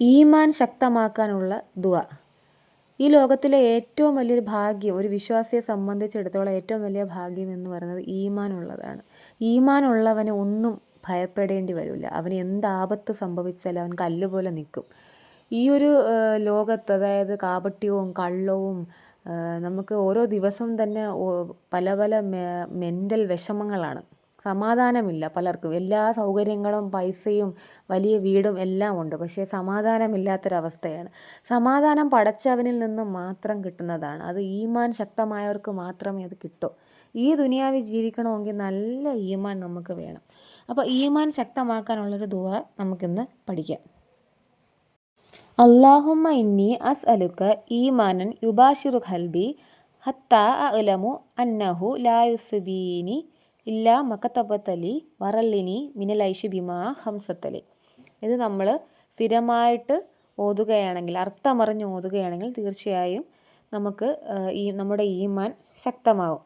ഈമാൻ ശക്തമാക്കാനുള്ള ദുവ. ഈ ലോകത്തിലെ ഏറ്റവും വലിയൊരു ഭാഗ്യം ഒരു വിശ്വാസിയെ സംബന്ധിച്ചിടത്തോളം ഏറ്റവും വലിയ ഭാഗ്യം എന്ന് പറയുന്നത് ഈമാൻ ഉള്ളവന് ഒന്നും ഭയപ്പെടേണ്ടി വരില്ല. അവന് എന്ത് ആപത്ത് സംഭവിച്ചാലും അവൻ കല്ലുപോലെ നിൽക്കും. ഈ ഒരു ലോകത്ത് അതായത് കാപട്യവും കള്ളവും നമുക്ക് ഓരോ ദിവസം തന്നെ പല പല മെന്റൽ വിഷമങ്ങളാണ്. സമാധാനമില്ല പലർക്കും. എല്ലാ സൗകര്യങ്ങളും പൈസയും വലിയ വീടും എല്ലാം ഉണ്ട്. പക്ഷേ സമാധാനമില്ലാത്തൊരവസ്ഥയാണ്. സമാധാനം പടച്ചവനിൽ നിന്ന് മാത്രം കിട്ടുന്നതാണ്. അത് ഈമാൻ ശക്തമായവർക്ക് മാത്രമേ അത് കിട്ടൂ. ഈ ദുനിയാവിൽ ജീവിക്കണമെങ്കിൽ നല്ല ഈമാൻ നമുക്ക് വേണം. അപ്പോൾ ഈമാൻ ശക്തമാക്കാനുള്ളൊരു ദുവ നമുക്കിന്ന് പഠിക്കാം. അള്ളാഹുമ്മ ഇന്നി അസ് അലുക്ക് ഈമാനൻ യുബാഷിറു ഖൽബി ഹത്ത അലമു അന്നഹു ലായുസുബീനി ഇല്ല മക്കത്തബത്തലി വറല്ലിനി മിനലൈഷി ബിമാ ഹംസത്തലി. ഇത് നമ്മൾ സ്ഥിരമായിട്ട് ഓതുകയാണെങ്കിൽ അർത്ഥമറിഞ്ഞ് ഓതുകയാണെങ്കിൽ തീർച്ചയായും നമുക്ക് ഈ നമ്മുടെ ഈമാൻ ശക്തമാവും.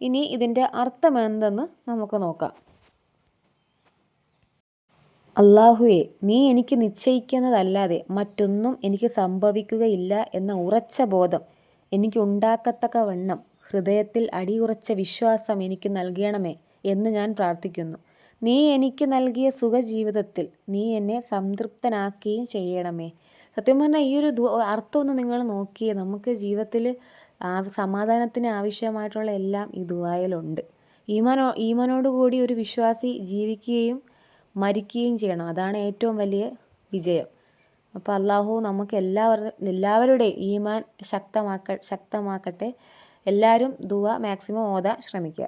ഇനി ഇതിന്റെ അർത്ഥം എന്തെന്ന് നമുക്ക് നോക്കാം. അള്ളാഹുവെ നീ എനിക്ക് നിശ്ചയിക്കുന്നതല്ലാതെ മറ്റൊന്നും എനിക്ക് സംഭവിക്കുകയില്ല എന്ന ഉറച്ച ബോധം എനിക്ക് ഉണ്ടാക്കത്തക്ക വണ്ണം ഹൃദയത്തിൽ അടിയുറച്ച വിശ്വാസം എനിക്ക് നൽകണമേ എന്ന് ഞാൻ പ്രാർത്ഥിക്കുന്നു. നീ എനിക്ക് നൽകിയ സുഖജീവിതത്തിൽ നീ എന്നെ സംതൃപ്തനാക്കുകയും ചെയ്യണമേ. സത്യം പറഞ്ഞാൽ ഈ ഒരു അർത്ഥമൊന്ന് നിങ്ങൾ നോക്കിയേ നമുക്ക് ജീവിതത്തിൽ സമാധാനത്തിന് ആവശ്യമായിട്ടുള്ള എല്ലാം ഈ ദുബായിലുണ്ട് ഈമാനോ ഈമാനോട് കൂടി ഒരു വിശ്വാസി ജീവിക്കുകയും മരിക്കുകയും ചെയ്യണം. അതാണ് ഏറ്റവും വലിയ വിജയം. അപ്പോൾ അള്ളാഹു നമുക്ക് എല്ലാവരുടെ എല്ലാവരുടെയും ഈമാൻ ശക്തമാക്ക ശക്തമാക്കട്ടെ. എല്ലാവരും ദുവ മാക്സിമം ഓതാൻ ശ്രമിക്കുക.